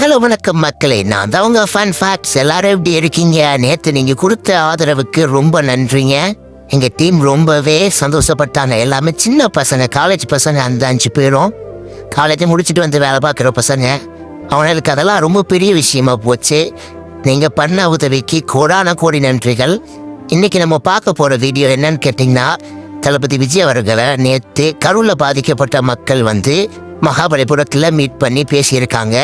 Hello வணக்கம் மக்களே. நான் தான் உங்க ஃபன் ஃபேக்ட்ஸ் எல்லாரும் எப்படி இருக்கீங்க? நேற்று நீங்க கொடுத்த ஆதரவுக்கு ரொம்ப நன்றிங்க. எங்க டீம் ரொம்பவே சந்தோஷப்பட்டாங்க. எல்லாமே சின்ன பசங்க காலேஜ் பசங்க அந்த அஞ்சு பேரும். காலேஜை முடிச்சுட்டு வந்து வேலை பார்க்குற பசங்க. அவங்களுக்கு அதெல்லாம் ரொம்ப பெரிய விஷயமா போச்சு. நீங்க பண்ண உதவிக்கு கோடான கோடி நன்றிகள். இன்னைக்கு நம்ம பார்க்க போற வீடியோ என்னன்னு கேட்டிங்கன்னா தளபதி விஜய் அவர்களை நேற்று கருவில் பாதிக்கப்பட்ட மக்கள் வந்து மகாபலிபுரத்தில் மீட் பண்ணி பேசியிருக்காங்க.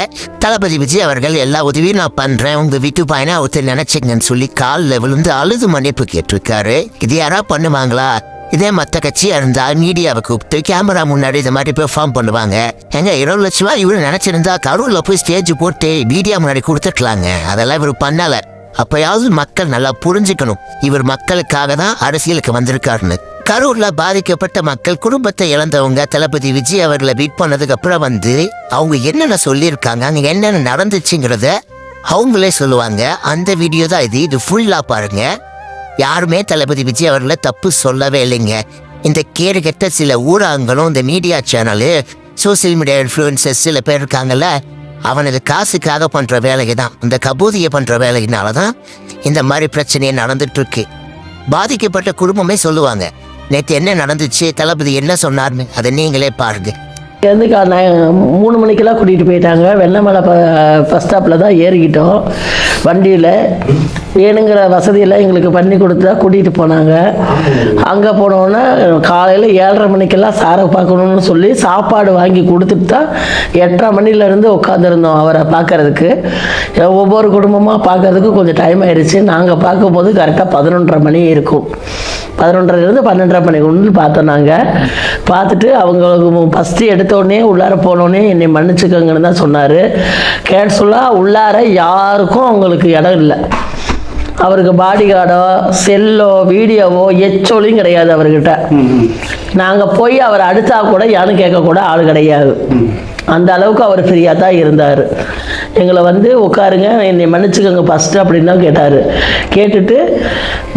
தளபதி விஜய் அவர்கள் எல்லா உதவியும் நான் பண்ணுறேன் உங்கள் வீட்டு பையனை ஒருத்தர் நினச்சிங்கன்னு சொல்லி காலில் விழுந்து அழுது மன்னிப்பு கேட்டிருக்காரு. இது யாராவது பண்ணுவாங்களா? இதே மற்ற கட்சியாக இருந்தால் மீடியாவை கூப்பிட்டு கேமரா முன்னாடி இந்த மாதிரி பெர்ஃபார்ம் பண்ணுவாங்க. எங்க இருபது லட்ச ரூபா இவரு நினச்சிருந்தா கரூரில் போய் ஸ்டேஜ் போட்டு மீடியா முன்னாடி கொடுத்துருக்கலாங்க. அதெல்லாம் இவர் பண்ணலை. அப்பயாவது மக்கள் நல்லா புரிஞ்சுக்கணும். இவர் மக்களுக்காக தான் அரசியலுக்கு வந்திருக்காருன்னு. கரூர்ல பாதிக்கப்பட்ட மக்கள் குடும்பத்தை இழந்தவங்க தளபதி விஜய் அவர்களை மீட் பண்ணதுக்கு அப்புறம் வந்து அவங்க என்னென்ன சொல்லியிருக்காங்க அங்க என்னென்ன நடந்துச்சுங்கிறத அவங்களே சொல்லுவாங்க. அந்த வீடியோ தான் இது. இது ஃபுல்லா பாருங்க. யாருமே தளபதி விஜய் அவர்களை தப்பு சொல்லவே இல்லைங்க. இந்த கேடு கெட்ட சில ஊடகங்களும் இந்த media channel social media influences சில பேர் இருக்காங்கல்ல அவனது காசுக்காக பண்ற வேலையை தான் இந்த கபூதியை பண்ற வேலையினால தான் இந்த மாதிரி பிரச்சனையே நடந்துட்டு இருக்கு. பாதிக்கப்பட்ட குடும்பமே சொல்லுவாங்க. நேற்று என்ன நடந்துச்சு? தளபதி என்ன சொன்னார்னு அதை நீங்களே பாருங்க. இங்கேருந்து நான் மூணு மணிக்கெல்லாம் கூட்டிகிட்டு போயிட்டாங்க. வெள்ளமலை ப பஸ் ஸ்டாப்பில் தான் ஏறிக்கிட்டோம். வண்டியில் வேணுங்கிற வசதியெல்லாம் எங்களுக்கு பண்ணி கொடுத்து தான் கூட்டிகிட்டு போனாங்க. அங்கே போனோன்னே காலையில் ஏழரை மணிக்கெல்லாம் சாரை பார்க்கணுன்னு சொல்லி சாப்பாடு வாங்கி கொடுத்துட்டு தான் எட்டரை மணிலேருந்து உட்காந்துருந்தோம் அவரை பார்க்கறதுக்கு. ஒவ்வொரு குடும்பமாக பார்க்கறதுக்கு கொஞ்சம் டைம் ஆயிடுச்சு. நாங்கள் பார்க்கும்போது கரெக்டாக பதினொன்றரை மணி இருக்கும். பதினொன்றரைலேருந்து பன்னெண்டரை மணிக்குள்ள பார்த்தோம் நாங்கள் பார்த்துட்டு அவங்களுக்கு ஃபஸ்ட்டு எடுத்தோடனே உள்ளார போனோடனே என்னை மன்னிச்சுக்கோங்கன்னு தான் சொன்னார். கேட்சுலாக உள்ளார யாருக்கும் அவங்களுக்கு இடம் இல்லை. அவருக்கு பாடி கார்டோ செல்லோ வீடியோவோ எச்சொலியும் கிடையாது அவர்கிட்ட. நாங்கள் போய் அவர் அடித்தா கூட யாரும் கேட்கக்கூட ஆள் கிடையாது. அந்த அளவுக்கு அவர் ஃப்ரீயாக தான் இருந்தார். எங்களை வந்து உட்காருங்க என்னை மன்னிச்சுக்கோங்க ஃபஸ்ட்டு அப்படின்னு தான் கேட்டார். கேட்டுட்டு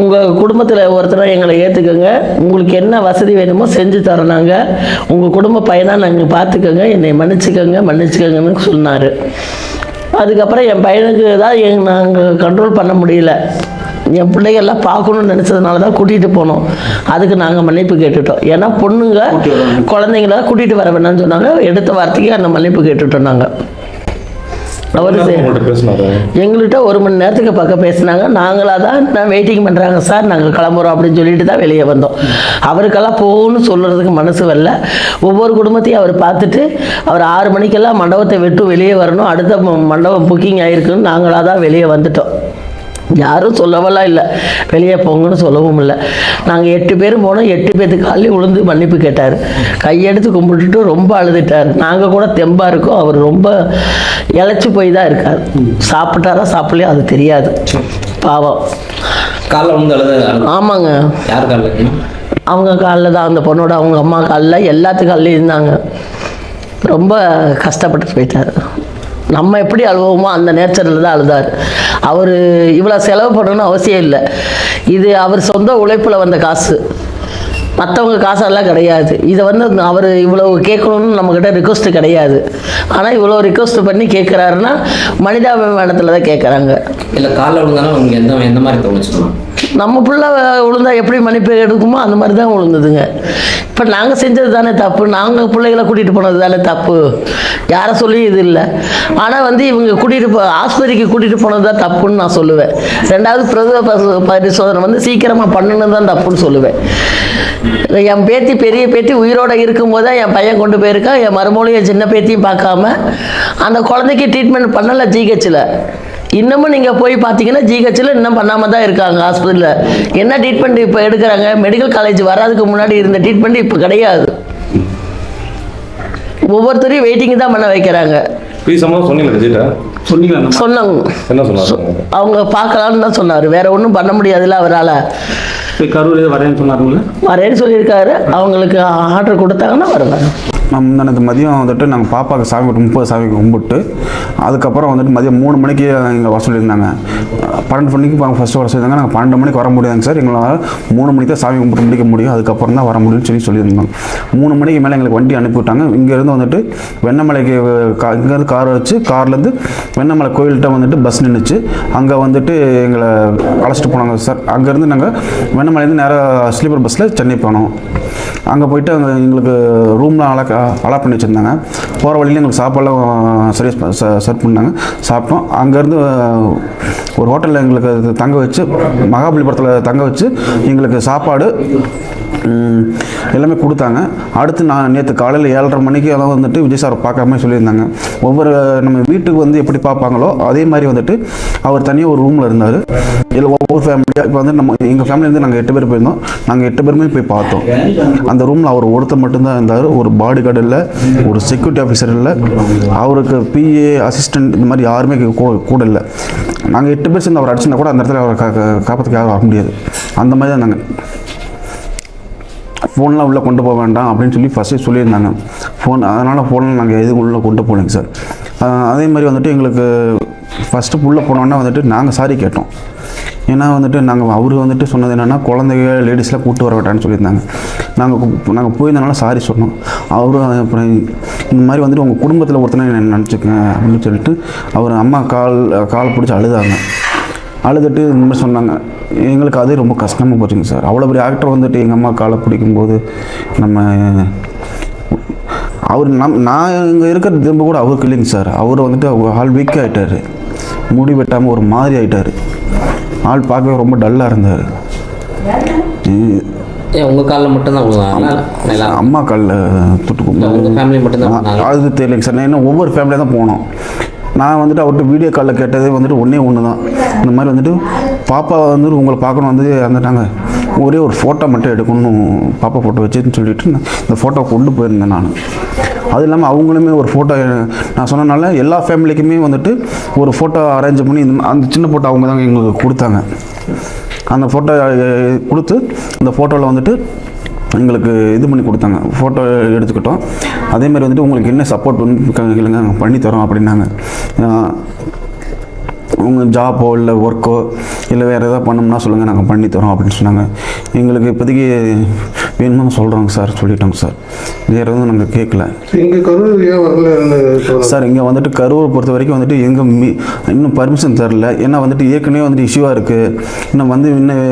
உங்கள் குடும்பத்தில் ஒருத்தரை எங்களை ஏற்றுக்கோங்க உங்களுக்கு என்ன வசதி வேணுமோ செஞ்சு தரோம் நாங்கள் உங்கள் குடும்ப பையனாக நாங்கள் பார்த்துக்கோங்க என்னை மன்னிச்சுக்கோங்க மன்னிச்சுக்கோங்கன்னு சொன்னார். அதுக்கப்புறம் என் பையனுக்கு தான் எங் நாங்கள் கண்ட்ரோல் பண்ண முடியல. என் பிள்ளைகள்லாம் பார்க்கணும்னு நினச்சதுனால தான் கூட்டிகிட்டு போனோம். அதுக்கு நாங்கள் மன்னிப்பு கேட்டுட்டோம். ஏன்னா பொண்ணுங்க குழந்தைங்கள கூட்டிகிட்டு வர வேணாம்னு சொன்னாங்க. எடுத்த வார்த்தைக்கு அந்த மன்னிப்பு கேட்டுட்டோம் நாங்கள் எங்கள்கிட்ட ஒரு மணி நேரத்துக்கு பக்கம் பேசினாங்க. நாங்களாக தான் நான் வெயிட்டிங் பண்ணுறாங்க சார் நாங்கள் கிளம்புறோம் அப்படின்னு சொல்லிட்டு தான் வெளியே வந்தோம். அவருக்கெல்லாம் போகணும்னு சொல்கிறதுக்கு மனசு வரல. ஒவ்வொரு குடும்பத்தையும் அவர் பார்த்துட்டு அவர் ஆறு மணிக்கெல்லாம் மண்டபத்தை விட்டு வெளியே வரணும். அடுத்த மண்டபம் புக்கிங் ஆகிருக்குன்னு நாங்களாக தான் வெளியே வந்துட்டோம். யாரும் சொல்லவெல்லாம் இல்லை. வெளியே போங்கன்னு சொல்லவும் இல்லை. நாங்கள் எட்டு பேரும் போனோம். எட்டு பேர்த்துக்கு காலையில் விழுந்து மன்னிப்பு கேட்டார். கையெடுத்து கும்பிட்டுட்டு ரொம்ப அழுதுட்டார். நாங்கள் கூட தெம்பாக இருக்கோம். அவர் ரொம்ப இழைச்சி போய் தான் இருக்கார். சாப்பிட்டாரா சாப்பிடலையோ அது தெரியாது. பாவம். காலில் வந்து அழுத ஆமாங்க. யார் காலில் அவங்க காலில் தான். அந்த பொண்ணோட அவங்க அம்மா காலில் எல்லாத்து காலிலையும் இருந்தாங்க. ரொம்ப கஷ்டப்பட்டு போயிட்டார். நம்ம எப்படி அழுவோமோ அந்த நேச்சரில் தான் அழுதார். அவர் இவ்வளோ செலவு பண்ணணும்னு அவசியம் இல்லை. இது அவர் சொந்த உழைப்பில் வந்த காசு. மற்றவங்க காசெல்லாம் கிடையாது. இதை வந்து அவர் இவ்வளோ கேட்கணும்னு நம்மக்கிட்ட ரிக்வஸ்ட் கிடையாது. ஆனால் இவ்வளோ ரிக்வஸ்ட் பண்ணி கேட்குறாருன்னா மனிதாபிமானத்தில் தான் கேட்குறாங்க. இல்லை காலில் விழுந்தாலும் உங்களுக்கு எந்த எந்த மாதிரி தோணுச்சுன்னா? நம்ம பிள்ளை விழுந்தா எப்படி மன்னிப்பு எடுக்குமோ அந்த மாதிரி தான் விழுந்ததுங்க இப்போ நாங்கள் செஞ்சது தானே தப்பு. நாங்கள் பிள்ளைகளை கூட்டிகிட்டு போனது தானே தப்பு. யாரை சொல்லி இது இல்லை. ஆனால் வந்து இவங்க கூட்டிகிட்டு போ ஆஸ்பத்திரிக்கு கூட்டிகிட்டு போனது தான் தப்புன்னு நான் சொல்லுவேன். ரெண்டாவது பிரசவ பரிசோதனை வந்து சீக்கிரமாக பண்ணணும் தான் தப்புன்னு சொல்லுவேன். என் பேத்தி பெரிய பேத்தி உயிரோட இருக்கும்போது தான் என் பையன் கொண்டு போயிருக்கான். என் மறுமொழியும் என் சின்ன பேத்தியும் பார்க்காம அந்த குழந்தைக்கு ட்ரீட்மெண்ட் பண்ணலை ஜிஹெச்சில் இன்னமும் நீங்கள் போய் பார்த்தீங்கன்னா ஜிஹெச்சில் இன்னும் பண்ணாமல் தான் இருக்காங்க ஹாஸ்பிட்டலில் என்ன ட்ரீட்மெண்ட் இப்போ எடுக்கிறாங்க? மெடிக்கல் காலேஜ் வராதுக்கு முன்னாடி இருந்த ட்ரீட்மெண்ட் இப்போ கிடையாது. ஒவ்வொருத்தரையும் வெயிட்டிங் தான் பண்ண வைக்கிறாங்க. பேசாம சொன்னீங்களா விஜய்ட்ட சொன்னீங்களா சொன்னாங்க. அவங்க பார்க்கலான்னு தான் சொன்னார். வேற ஒன்றும் பண்ண முடியாதுல்ல அவரால். போய் கரூர் ஏதோ வரேன்னு சொன்னாருங்களா? வரேன்னு சொல்லியிருக்காரு. அவங்களுக்கு ஆர்டர் கொடுத்தாங்கன்னா வருவாங்க முந்தானது மதியம் வந்துட்டு நாங்கள் பாப்பாவுக்கு சாமி கும்பிட்டு முப்பது சாமி கும்பிட்டு அதுக்கப்புறம் வந்துட்டு மதியம் மூணு மணிக்கு எங்களை வர சொல்லியிருந்தாங்க. பன்னெண்டு மணிக்கு ஃபஸ்ட்டு வர சொல்லியிருந்தாங்க. நாங்கள் பன்னெண்டு மணிக்கு வர முடியாதுங்க சார். எங்களால் மூணு மணிக்கு தான் சாமி கும்பிட்டு முடிக்க முடியும். அதுக்கப்புறம் தான் வர முடியும்னு சொல்லி சொல்லியிருந்தாங்க மூணு மணிக்கு மேலே எங்களுக்கு வண்டி அனுப்பிவிட்டாங்க இங்கேருந்து வந்துட்டு வெண்ணமலைக்கு கா- இங்கேருந்து கார் வச்சு கார்லேருந்து வெண்ணமலை கோயில்கிட்ட வந்துட்டு பஸ் நின்றுச்சு அங்கே வந்துட்டு எங்களை அழைச்சிட்டு போனாங்க சார். அங்கேருந்து நாங்கள் வெண்ணமலையிலேருந்து நேராக ஸ்லீப்பர் பஸ்ஸில் சென்னை போனோம். அங்கே போயிட்டு அங்கே எங்களுக்கு ரூம்லாம் அலா அலாட் பண்ணி வச்சுருந்தாங்க. போகிற வழியில் எங்களுக்கு சாப்பாடுலாம் சர்வீஸ் சர்வ் பண்ணாங்க சாப்பிட்டோம். அங்கேருந்து ஒரு ஹோட்டலில் எங்களுக்கு தங்க வச்சு மகாபலிபுரத்தில் தங்க வச்சு எங்களுக்கு சாப்பாடு எல்லாமே கொடுத்தாங்க. அடுத்து நான் நேற்று காலையில் ஏழரை மணிக்கு அதை வந்துட்டு விஜய் சார் பார்க்காம சொல்லியிருந்தாங்க. ஒவ்வொரு நம்ம வீட்டுக்கு வந்து எப்படி பார்ப்பாங்களோ அதே மாதிரி வந்துட்டு அவர் தனியாக ஒரு ரூமில் இருந்தார். இதில் ஒவ்வொரு ஃபேமிலியாக இப்போ வந்து நம்ம எங்கள் ஃபேமிலியிலேருந்து நாங்கள் எட்டு பேர் போயிருந்தோம். நாங்கள் எட்டு பேருமே போய் பார்த்தோம். அந்த ரூமில் அவர் ஒருத்தர் மட்டும்தான் இருந்தார். ஒரு பாடி கார்டு இல்லை ஒரு செக்யூரிட்டி ஆஃபீஸர் இல்லை. அவருக்கு பிஏ அசிஸ்டன்ட் இந்த மாதிரி யாருமே கூ- கூட இல்லை. நாங்கள் எட்டு பேர் சேர்ந்து அவர் அடிச்சுனா கூட அந்த இடத்துல அவரை கா காப்பாற்றுக்க யாரும் வர முடியாது. அந்த மாதிரி தான் நாங்கள் ஃபோன்லாம் உள்ளே கொண்டு போக வேண்டாம் அப்படின்னு சொல்லி ஃபஸ்ட்டே சொல்லியிருந்தாங்க. ஃபோன் அதனால் ஃபோன்லாம் நாங்கள் எதுவும் உள்ளே கொண்டு போகலைங்க சார் அதே மாதிரி வந்துட்டு எங்களுக்கு ஃபஸ்ட்டு உள்ளே போனோன்னா வந்துட்டு நாங்கள் சாரி கேட்டோம். ஏன்னா வந்துட்டு நாங்கள் அவர் வந்துட்டு சொன்னது என்னென்னா குழந்தைங்க லேடிஸ்லாம் கூப்பிட்டு வர வேண்டாம்னு சொல்லியிருந்தாங்க. நாங்கள் நாங்கள் போயிருந்தனால சாரி சொன்னோம். அவரும் அப்புறம் இந்த மாதிரி வந்துட்டு உங்கள் குடும்பத்தில் ஒருத்தனை நினச்சிக்கங்க அப்படின்னு சொல்லிட்டு அவர் அம்மா கால் கால் பிடிச்சி அழுதாங்க. அழுதுட்டு இந்த மாதிரி சொன்னாங்க. எங்களுக்கு அது ரொம்ப கஷ்டமாக போச்சுங்க சார். அவ்வளோ பெரிய ஆக்டர் வந்துட்டு எங்கள் அம்மா காலை பிடிக்கும்போது நம்ம அவர் நம் நான் இங்கே இருக்கிற திரும்ப கூட அவருக்கு இல்லைங்க சார். அவர் வந்துட்டு ஆள் வீக் ஆகிட்டார் முடி வெட்டாமல் ஒரு மாதிரி ஆகிட்டார் ஆள் பார்க்கவே ரொம்ப டல்லாக இருந்தார். ஏன் உங்கள் காலில் மட்டும்தான் அம்மா காலில் தொட்டு உங்கள் ஃபேமிலி மட்டும்தான் அது தெரியலைங்க சார். நான் இன்னும் ஒவ்வொரு ஃபேமிலியாக தான் போனோம். நான் வந்துட்டு அவர்கிட்ட வீடியோ காலில் கேட்டதே வந்துட்டு ஒன்றே ஒன்று தான் இந்த மாதிரி வந்துட்டு பாப்பா வந்துட்டு உங்களை பார்க்கணும் வந்து வந்துட்டாங்க ஒரே ஒரு ஃபோட்டோ மட்டும் எடுக்கணும் பாப்பா ஃபோட்டோ வச்சுன்னு சொல்லிட்டு இந்த ஃபோட்டோ கொண்டு போயிருந்தேன் நான். அது இல்லாமல் அவங்களுமே ஒரு ஃபோட்டோ நான் சொன்னனால எல்லா ஃபேமிலிக்குமே வந்துட்டு ஒரு ஃபோட்டோ அரேஞ்ச் பண்ணி இந்த அந்த சின்ன ஃபோட்டோ அவங்க தான் எங்களுக்கு கொடுத்தாங்க. அந்த ஃபோட்டோ கொடுத்து அந்த ஃபோட்டோவில் வந்துட்டு எங்களுக்கு இது பண்ணி கொடுத்தாங்க. ஃபோட்டோ எடுத்துக்கிட்டோம். அதே மாதிரி வந்துட்டு உங்களுக்கு என்ன சப்போர்ட் பண்ணி இல்லைங்க நாங்கள் பண்ணித்தரோம் அப்படின்னாங்க. உங்கள் ஜாப்போ இல்லை ஒர்க்கோ இல்லை வேறு எதாவது பண்ணோம்னா சொல்லுங்கள் நாங்கள் பண்ணித்தரோம் அப்படின்னு சொன்னாங்க. எங்களுக்கு இப்போதைக்கு வேணும்னு சொல்கிறோங்க சார் சொல்லிட்டோங்க சார். வேறு எதுவும் நாங்கள் கேட்கல இங்கே கரூர் ஏன் வரல சார் இங்கே வந்துட்டு கரூரை பொறுத்த வரைக்கும் வந்துட்டு எங்கே மீ இன்னும் பர்மிஷன் தரல. ஏன்னா வந்துட்டு ஏற்கனவே வந்துட்டு இஷ்யூவாக இருக்குது இன்னும் வந்து இன்னும்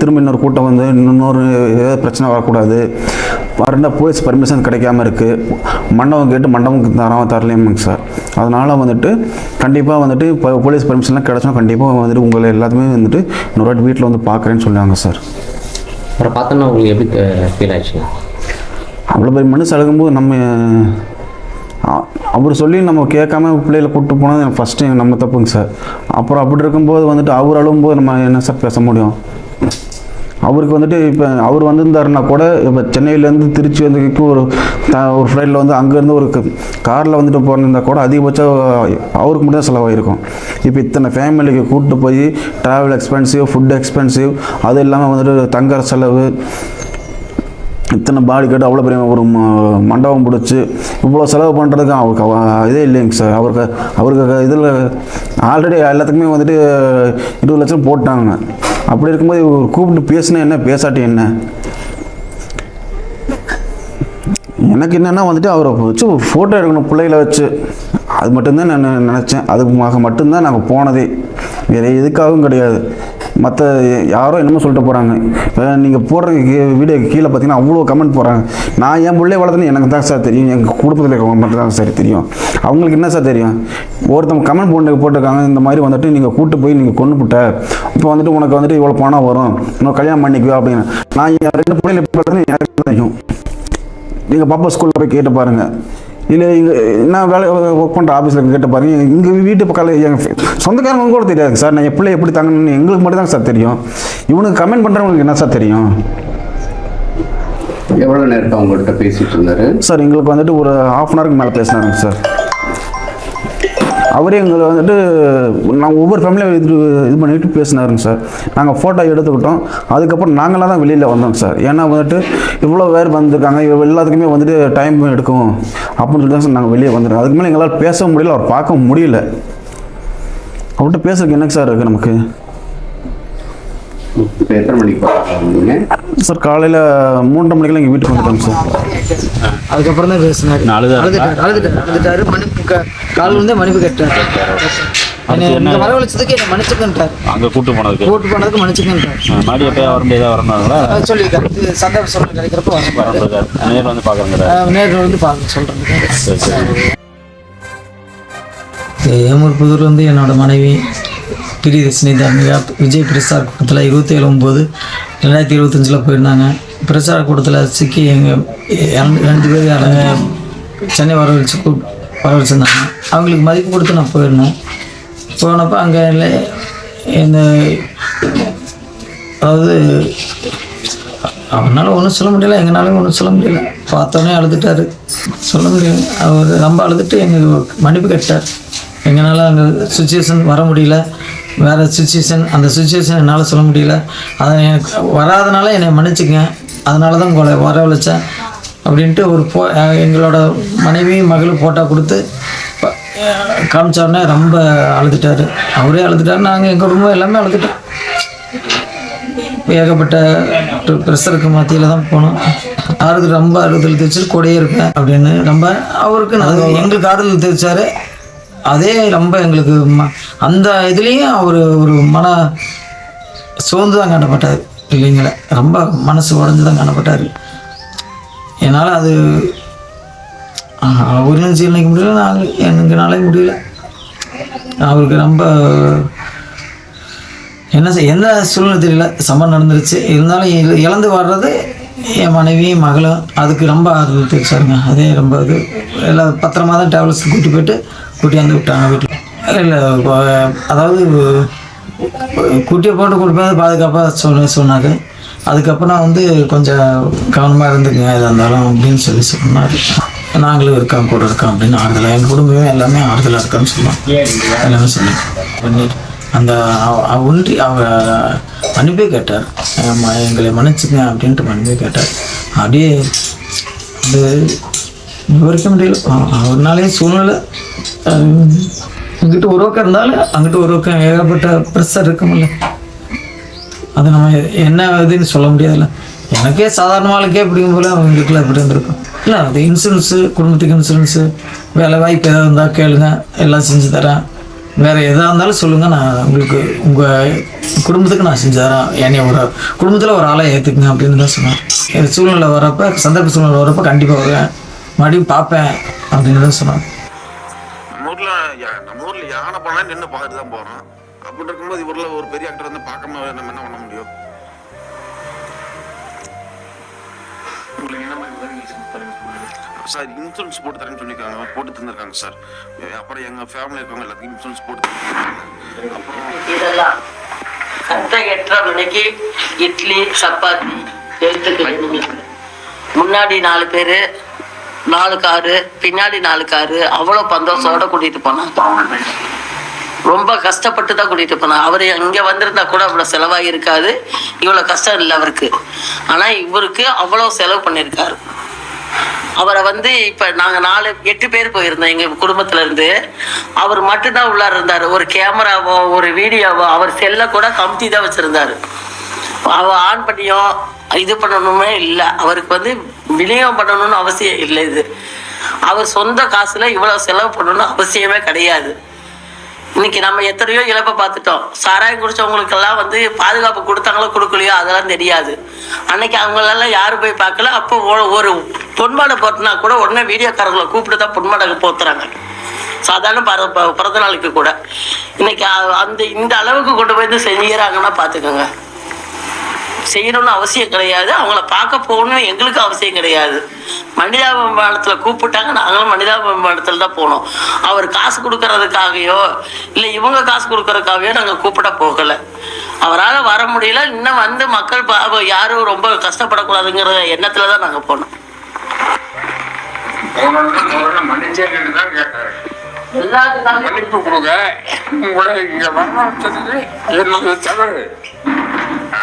திரும்ப இன்னொரு கூட்டம் வந்து இன்னொரு ஏதாவது பிரச்சனை வரக்கூடாது. வரண்டா போலீஸ் பர்மிஷன் கிடைக்காம இருக்குது மண்டபம் கேட்டு மண்டபம் தராம தரலையாமுங்க சார். அதனால் வந்துட்டு கண்டிப்பாக வந்துட்டு இப்போ போலீஸ் பர்மிஷன்லாம் கிடச்சோன்னா கண்டிப்பாக வந்துட்டு உங்களை எல்லாத்துமே வந்துட்டு இன்னொரு வாட்டி வீட்டில் வந்து பார்க்குறேன்னு சொல்லுவாங்க சார். அப்புறம் பார்த்தோன்னா உங்களுக்கு எப்படி ஃபீல் ஆச்சுங்க அவ்வளோ பெரிய மனசு அழுகும்போது நம்ம அவர் சொல்லி நம்ம கேட்காம பிள்ளைகளை கூப்பிட்டு போனது எனக்கு ஃபஸ்ட்டு நம்ம தப்புங்க சார். அப்புறம் அப்படி இருக்கும்போது வந்துட்டு அவர் அழுகும்போது நம்ம என்ன சார் பேச முடியும்? அவருக்கு வந்துட்டு இப்போ அவர் வந்திருந்தாருன்னா கூட இப்போ சென்னையிலேருந்து திருச்சி வந்து ஒரு த ஒரு ஃப்ளைட்டில் வந்து அங்கேருந்து ஒரு காரில் வந்துட்டு போனிருந்தா கூட அதிகபட்சம் அவருக்கு மட்டும் தான் செலவாயிருக்கும். இப்போ இத்தனை ஃபேமிலிக்கு கூப்பிட்டு போய் ட்ராவல் எக்ஸ்பென்சிவ் ஃபுட் எக்ஸ்பென்சிவ் அது இல்லாமல் வந்துட்டு தங்குற செலவு இத்தனை பாடி கட்டு அவ்வளோ பெரிய ஒரு மண்டபம் பிடிச்சி இவ்வளோ செலவு பண்ணுறதுக்கு அவருக்கு இதே இல்லைங்க சார். அவருக்கு அவருக்கு இதில் ஆல்ரெடி எல்லாத்துக்குமே வந்துட்டு இருபது லட்சம் போட்டாங்க. அப்படி இருக்கும்போது இவர் கூப்பிட்டு பேசினா என்ன? பேசாட்டி என்ன? எனக்கு என்னென்னா வந்துட்டு அவரை வச்சு ஃபோட்டோ எடுக்கணும் பிள்ளைகளை வச்சு. அது மட்டும்தான் நான் நினச்சேன். அதுக்காக மட்டும்தான் நாங்கள் போனதே. வேறு எதுக்காகவும் கிடையாது. மற்ற யாரோ என்னமோ சொல்லிட்டு போகிறாங்க நீங்கள் போடுற வீடியோ கீழே பார்த்தீங்கன்னா அவ்வளோ கமெண்ட் போடுறாங்க. நான் என் பிள்ளை வளர்த்துன்னு எனக்கு தான் சார் தெரியும். எங்கள் குடும்பத்தில் இருக்கவங்க மட்டும் தான் சார் தெரியும். அவங்களுக்கு என்ன சார் தெரியும்? ஒருத்தவங்க கமெண்ட் போட்டு போட்டிருக்காங்க. இந்த மாதிரி வந்துட்டு நீங்கள் கூட்டு போய் நீங்கள் கொண்டு போட்ட. இப்போ வந்துட்டு உனக்கு வந்துட்டு இவ்வளோ பணம் வரும். இன்னும் கல்யாணம் பண்ணிக்குவா அப்படின்னு. நான் என் ரெண்டு பிள்ளைகளை எனக்கு தெரியும். நீங்கள் பாப்பா ஸ்கூலில் போய் கேட்டு பாருங்கள் இல்லை இங்கே நான் வேலை ஒர்க் பண்ணுற ஆஃபீஸில் கேட்டு பாருங்க எங்கள் வீட்டு பக்கத்தில் எங்கள் சொந்தக்காரங்க கூட தெரியாது. சார் நான் எப்படி எப்படி தாங்கன்னு எங்களுக்கு மட்டும் தான் சார் தெரியும். இவனுக்கு கமெண்ட் பண்ணுறவங்களுக்கு என்ன சார் தெரியும்? எவ்வளோ நேரம் உங்கள்கிட்ட பேசிட்டு இருந்தாரு? சார் எங்களுக்கு வந்துட்டு ஒரு ஹாஃப் அன் ஹவருக்கு மேலே பேசினாருங்க சார். அவரே எங்களை வந்துட்டு நாங்கள் ஒவ்வொரு ஃபேமிலியும் இது இது பண்ணிட்டு பேசினாருங்க சார். நாங்கள் ஃபோட்டோ எடுத்துக்கிட்டோம். அதுக்கப்புறம் நாங்களாக தான் வெளியில் வந்தோம் சார். ஏன்னா வந்துட்டு இவ்வளோ பேர் வந்திருக்காங்க. இவ்வளோ எல்லாத்துக்குமே வந்துட்டு டைம் எடுக்கும். அப்படின்னு சொல்லி தான் சார் நாங்கள் வெளியே வந்துடுறோம் அதுக்கு மேலே எங்களால் பேச முடியல அவர் பார்க்க முடியல. அவர்கிட்ட பேசுறதுக்கு என்னங்க சார் இருக்குது நமக்கு? இப்போ எத்தனை மணிக்கு பார்த்தீங்க சார் காலையில் மூன்றரை மணிக்கெல்லாம் எங்கள் வீட்டுக்கு வந்துட்டோங்க சார். அதுக்கப்புறம் தான் பேசினாரு. அழுதுட்டாரு அழுதுட்டாரு அழுதுட்டாரு மன்னிப்பு கால் வந்து மன்னிப்பு கேட்டாரு. என்னை வரவழைச்சதுக்கு என்ன மன்னிச்சுக்கிட்டார் அங்கே கூட்டு போனதுக்கு? கூட்டு போனதுக்கு மன்னிச்சுக்கிட்டார் மாடி எப்போ வர முடியாதா வரணுங்களா சொல்லியிருக்காரு. இது சந்தர்ப்ப சூழ்நிலை கிடைக்கிறப்ப வர நேரில் வந்து பார்க்குறேங்கிறார் நேரில் வந்து பார்க்க சொல்கிறேன் சரி சரி. ஏமூர் புதூர் வந்து என்னோட மனைவி பிரியதர்ஷினி தாமிகா விஜய் பிரசார கூட்டத்தில் இருபத்தேழு ஒம்பது ரெண்டாயிரத்தி இருபத்தஞ்சில் போயிருந்தாங்க. பிரசார கூட்டத்தில் சிக்கி எங்கள் ரெண்டு பேர் யாருங்க சென்னை வர வச்சு வரவழைச்சிருந்தாங்க. வர வச்சுருந்தாங்க அவங்களுக்கு மதிப்பு கொடுத்து நான் போயிருந்தேன். போனப்போ அங்கே இல்லை இந்த அதாவது அவனால் ஒன்றும் சொல்ல முடியல எங்களாலும் ஒன்றும் சொல்ல முடியல. பார்த்தோன்னே அழுதுட்டாரு. சொல்ல முடியல. அவர் ரொம்ப அழுதுட்டு எங்களுக்கு மன்னிப்பு கேட்டார். எங்களால் அங்கே சுச்சுவேஷன் வர முடியல. வேறு சுச்சுவேஷன் அந்த சுச்சுவேஷன் என்னால் சொல்ல முடியல. அதை எனக்கு வராதனால என்னை மன்னிச்சுங்க அதனால தான் உங்களை வரவழைச்சேன். அப்படின்ட்டு ஒரு போ எங்களோட மனைவி மகளும் ஃபோட்டோ கொடுத்து காமிச்சோடனே காமிச்ச உடனே ரொம்ப அழுதுட்டார். அவரே அழுதுட்டார் நாங்கள் எங்கள் குடும்பம் எல்லாமே அழுதுட்டோம். ஏகப்பட்ட ப்ரெஷருக்கு மத்தியில் தான் போனோம். ஆறுதல் ரொம்ப ஆறுதல் தெரிச்சு கூடயே இருப்பேன் அப்படின்னு ரொம்ப அவருக்கு எங்களுக்கு ஆறுதல் தெரிச்சாரு அதே ரொம்ப எங்களுக்கு ம- அந்த இதுலேயும் அவர் ஒரு மன சோர்ந்து தான் காணப்பட்டார் பிள்ளைங்களை. ரொம்ப மனசு உடஞ்சு தான் காணப்பட்டார். என்னால் அது அவர்களும் ஜீரணிக்க முடியல நாங்கள் எங்களாலே முடியல. அவருக்கு ரொம்ப என்ன செய் எந்த சூழ்நிலை தெரியல சம்பவம் நடந்துருச்சு. இருந்தாலும் இழந்து வர்றது என் மனைவி மகளும் அதுக்கு ரொம்ப ஆறுதல் தெரிச்சாருங்க அதே ரொம்ப இது எல்லாம் பத்திரமா தான் டிராவல்ஸ் கூட்டி போயிட்டு கூட்டியாந்து விட்டாங்க வீட்டில். இல்லை அதாவது கூட்டியை போட்டு கொடுப்பேன் பாதுகாப்பாக சொன்ன சொன்னார் அதுக்கப்புறம் வந்து கொஞ்சம் கவனமாக இருந்துக்குங்க எதாக இருந்தாலும் அப்படின்னு சொல்லி சொன்னார். நாங்களும் இருக்கோம் கூட இருக்கோம் அப்படின்னு ஆறுதலாக என் குடும்பமே எல்லாமே ஆறுதலாக இருக்கான்னு சொன்னோம் எல்லாமே சொல்லி பண்ணிட்டு அந்த அவ- ஒன்றி அவ மன்னிப்பே கேட்டார். எங்களை மன்னிச்சுங்க அப்படின்ட்டு மன்னிப்பே கேட்டார். அப்படியே அது விவரிக்க முடியல. ஒரு நாளே சூழ்நிலை இங்கிட்டு ஒரு பக்கம் இருந்தாலும் அங்கிட்ட ஒரு பக்கம் ஏகப்பட்ட ப்ரெஷர் இருக்கும்ல. அது நம்ம என்ன இதுன்னு சொல்ல முடியாதுல்ல. எனக்கே சாதாரண ஆளுக்கே பிடிக்கும் போல அவங்களுக்குலாம் எப்படி இருந்திருக்கும். இல்லை அது இன்சூரன்ஸு குடும்பத்துக்கு இன்சூரன்ஸு வேலை வாய்ப்பு எதாவது இருந்தால் கேளுங்க எல்லாம் செஞ்சு தரேன். வேறு எதாக இருந்தாலும் சொல்லுங்கள் நான் உங்களுக்கு உங்கள் குடும்பத்துக்கு நான் செஞ்சு தரேன். என்னை ஒரு குடும்பத்தில் ஒரு ஆளை ஏற்றுக்குங்க அப்படின்னு தான் சொன்னேன். சூழ்நிலை வரப்போ சந்தர்ப்ப சூழ்நிலை வரப்போ கண்டிப்பாக வருவேன். மறுபடியும் பார்ப்பேன் அப்படின்னு தான் சொன்னாங்க ஊரில் நம்ம ஊரில் யானை போனால் நின்று பார்த்துட்டு தான் போகிறோம் அப்படி இருக்கும்போது இவரில் ஒரு பெரிய ஆக்டர் வந்து பார்க்காம நம்ம என்ன பண்ண முடியும்? சார் இன்சூரன்ஸ் போட்டு தரேன்னு சொல்லியிருக்காங்க. போட்டு தந்திருக்காங்க சார். அப்புறம் எங்கள் ஃபேமிலி இருக்கவங்க எல்லாத்துக்கும் இன்சூரன்ஸ் போட்டு இதெல்லாம் கரெக்டாக எட்டரை மணிக்கு இட்லி சப்பாத்தி எடுத்துக்க முன்னாடி நாலு பேர் நாலு காரு பின்னாடி நாலு காரு அவ்வளோ சந்தோஷத்தோட கூட்டிகிட்டு போனாங்க ரொம்ப கஷ்டப்பட்டு தான் கூட்டிகிட்டு போனாங்க அவர் இங்கே வந்திருந்தா கூட அவ்வளோ செலவாகி இருக்காது இவ்வளோ கஷ்டம் இல்லை அவருக்கு. ஆனால் இவருக்கு அவ்வளோ செலவு பண்ணியிருக்காரு அவரை வந்து இப்போ நாங்கள் நாலு எட்டு பேர் போயிருந்தோம் எங்கள் குடும்பத்துல இருந்து. அவர் மட்டும்தான் உள்ளார இருந்தார். ஒரு கேமராவோ ஒரு வீடியோவோ அவர் செல்லை கூட கமுத்தி தான் வச்சுருந்தாரு. அவ ஆன் பண்ணியோ இது பண்ணணுமே இல்லை. அவருக்கு வந்து விநியோகம் பண்ணணும்னு அவசியம் இல்லை இது. அவர் சொந்த காசுல இவ்வளோ செலவு பண்ணணும்னு அவசியமே கிடையாது. இன்னைக்கு நம்ம எத்தனையோ இழப்பை பார்த்துட்டோம். சாராயம் குடிச்சவங்களுக்கெல்லாம் வந்து பாதுகாப்பு கொடுத்தாங்களோ கொடுக்கலையோ அதெல்லாம் தெரியாது. அன்னைக்கு அவங்களெல்லாம் யாரும் போய் பார்க்கல. அப்போ ஒரு- பொன்மாடை போட்டுனா கூட உடனே வீடியோக்காரங்களை கூப்பிட்டு தான் பொன்மாடை போத்துறாங்க. சாதாரண பிறந்த நாளுக்கு கூட. இன்னைக்கு அந்த இந்த அளவுக்கு கொண்டு போய் வந்து செஞ்சுறாங்கன்னா பார்த்துக்கோங்க. செய்யணும்னு அவசியம் கிடையாது. அவங்கள பார்க்க போகணும்னு எங்களுக்கு அவசியம் கிடையாது. மனிதாபிமானத்தில் கூப்பிட்டாங்க நாங்களும் மனிதாபிமானத்தில் தான் போனோம். அவர் காசு கொடுக்கறதுக்காகயோ இல்லை இவங்க காசு கொடுக்கறதுக்காகயோ நாங்கள் கூப்பிட போகலை. அவரால் வர முடியல. இன்னும் வந்து மக்கள் பா- யாரும் ரொம்ப கஷ்டப்படக்கூடாதுங்கிற எண்ணத்தில் தான் நாங்கள் போனோம். மன்னிப்பு கொடுங்க. உங்களை இங்க வர வச்சதுக்கு என்னுடைய தவறு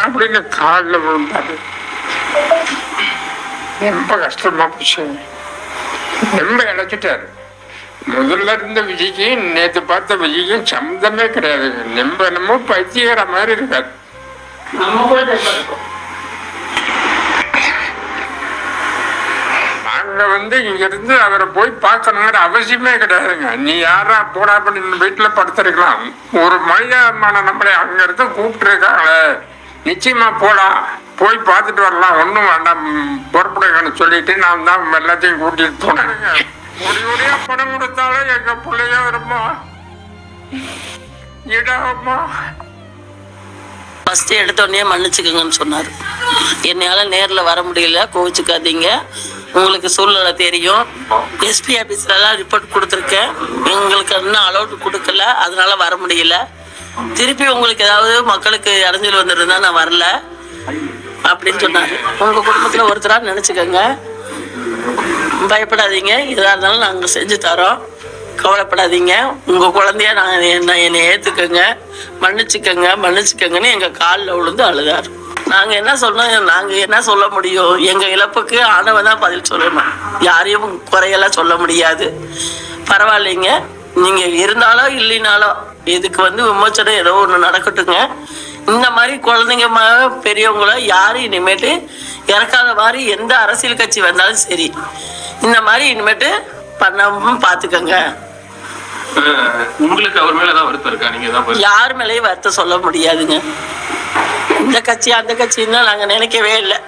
அப்படின்னு காலில் விழுந்தாரு ரொம்ப கஷ்டமா போச்சு. ரொம்ப இழைச்சிட்டாரு. முதல்ல இருந்த விஜய்க்கு நேத்து பார்த்த விஜய்க்கும் சம்மந்தமே கிடையாது. நம்ப என்னமோ பைத்தியகிற மாதிரி இருக்காது நாங்க வந்து இங்க இருந்து அவரை போய் பார்க்கணுங்கிற அவசியமே கிடையாதுங்க. நீ யாரா போடா அப்படின்னு வீட்டுல படுத்திருக்கலாம். ஒரு மனிதமான நம்மளை அங்க இருந்து கூப்பிட்டு இருக்காங்களே நிச்சயமா போலாம். போய் பார்த்துட்டு வரலாம். ஒண்ணும் வேண்டாம். புறப்படுங்கன்னு சொல்லிட்டு நான் தான் எல்லாத்தையும் கூட்டிட்டு போனேங்க ஒரு ஒடியா பணம் கொடுத்தாலும் எங்க பிள்ளைய வருமா இடாமா ஃபஸ்ட்டு எடுத்தோடனே மன்னிச்சுக்கோங்கன்னு சொன்னார். என்னையால் நேரில் வர முடியல. கோவிச்சுக்காதீங்க. உங்களுக்கு சூழ்நிலை தெரியும். எஸ்பி ஆஃபீஸ்லலாம் ரிப்போர்ட் கொடுத்துருக்கேன். எங்களுக்கு இன்னும் அலௌட் கொடுக்கல. அதனால வர முடியல. திருப்பி உங்களுக்கு ஏதாவது மக்களுக்கு இறஞ்சல் வந்துருந்தா நான் வரல. அப்படின்னு சொன்னார். உங்கள் குடும்பத்தில் ஒருத்தராக நினச்சிக்கோங்க. பயப்படாதீங்க. எதாக இருந்தாலும் நாங்கள் செஞ்சு தரோம். கவலைப்படாதீங்க. உங்கள் குழந்தைய நான் என்ன என்னை ஏற்றுக்கங்க மன்னிச்சுக்கங்க. மன்னிச்சுக்கங்கன்னு எங்கள் காலில் விழுந்து அழுதாரு. நாங்கள் என்ன சொன்னோம்? நாங்கள் என்ன சொல்ல முடியும்? எங்கள் இழப்புக்கு ஆண்டவன் தான் பதில் சொல்லணும். யாரையும் குறையெல்லாம் சொல்ல முடியாது. பரவாயில்லைங்க. நீங்கள் இருந்தாலோ இல்லைனாலோ இதுக்கு வந்து விமோச்சனம் ஏதோ ஒன்று நடக்கட்டுங்க. இந்த மாதிரி குழந்தைங்க பெரியவங்கள யாரும் இனிமேட்டு இறக்காத மாதிரி எந்த அரசியல் கட்சி வந்தாலும் சரி இந்த மாதிரி இனிமேட்டு பண்ணாம பார்த்துக்கங்க உங்களுக்கு அவர் மேல ஏதாவது வருத்தம் இருக்கா? நீங்க யார் மேலேயும் வருத்தம் சொல்ல முடியாதுங்க. இந்த கட்சி அந்த கட்சின்னா நாங்கள் நினைக்கவே இல்லை.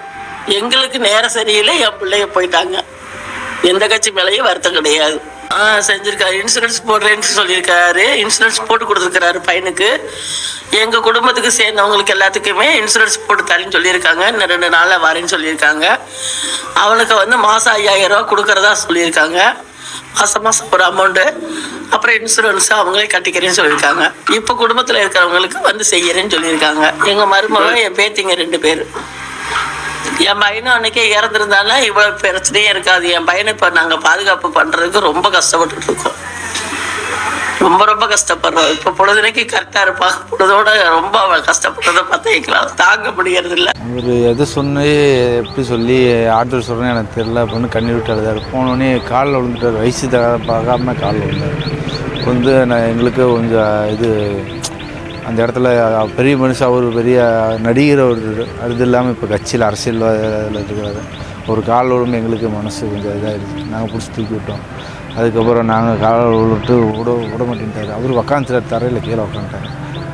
எங்களுக்கு நேரம் சரியில்லை என் பிள்ளைய போயிட்டாங்க. எந்த கட்சி மேலேயும் வருத்தம் கிடையாது. செஞ்சிருக்காரு. இன்சூரன்ஸ் போடுறேன்னு சொல்லியிருக்காரு. இன்சூரன்ஸ் போட்டு கொடுத்துருக்காரு பையனுக்கு. எங்கள் குடும்பத்துக்கு சேர்ந்தவங்களுக்கு எல்லாத்துக்குமே இன்சூரன்ஸ் போட்டு தரேன்னு சொல்லியிருக்காங்க. இன்னும் ரெண்டு நாளில் வரேன்னு சொல்லியிருக்காங்க. அவனுக்கு வந்து மாதம் ஐயாயிரம் ரூபா கொடுக்கறதா சொல்லியிருக்காங்க. மாதம் மாதம் ஒரு அமௌண்ட்டு அப்புறம் இன்சூரன்ஸ் அவங்களே கட்டிக்கிறேன்னு சொல்லியிருக்காங்க. இப்போ குடும்பத்தில் இருக்கிறவங்களுக்கு வந்து செய்கிறேன்னு சொல்லியிருக்காங்க. எங்கள் மருமகன் என் பேத்திங்க ரெண்டு பேர் என் பையனும் அன்னைக்கே இறந்துருந்தாலும் இவ்வளோ பிரச்சனையே இருக்காது. என் பையனை இப்போ நாங்கள் பாதுகாப்பு பண்ணுறதுக்கு ரொம்ப கஷ்டப்பட்டு இருக்கோம். ரொம்ப ரொம்ப கஷ்டப்படுறோம். இப்போ பொழுதுனைக்கு கரெக்டாக இருப்பாங்க பொழுதோட ரொம்ப கஷ்டப்பட்டதை கஷ்டப்படுறத பார்த்துக்கலாம் தாங்க முடியறது இல்லை அவர் எது சொன்னு எப்படி சொல்லி ஆறுதல் சொல்றேன்னு எனக்கு தெரில அப்படின்னு கண்ணி விட்டு அழுதார். போனோடனே காலில் விழுந்துட்டார். வயசு தர பார்க்காம காலில் விழுந்தார். வந்து நான் எங்களுக்கு கொஞ்சம் இது அந்த இடத்துல பெரிய மனுஷன் அவர் பெரிய நடிகர் ஒரு அது இல்லாமல் இப்போ கட்சியில் அரசியல் இருக்கிறாரு. ஒரு கால் உடம்பு எங்களுக்கு மனசு கொஞ்சம் இதாகிடுச்சு நாங்கள் பிடிச்சி தூக்கி விட்டோம். அதுக்கப்புறம் நாங்கள் காலில் விட்டு விட விட மாட்டேன்ட்டார். அவர் உக்காந்துட்டார் தரையில் கீழே உக்காந்துட்டார்.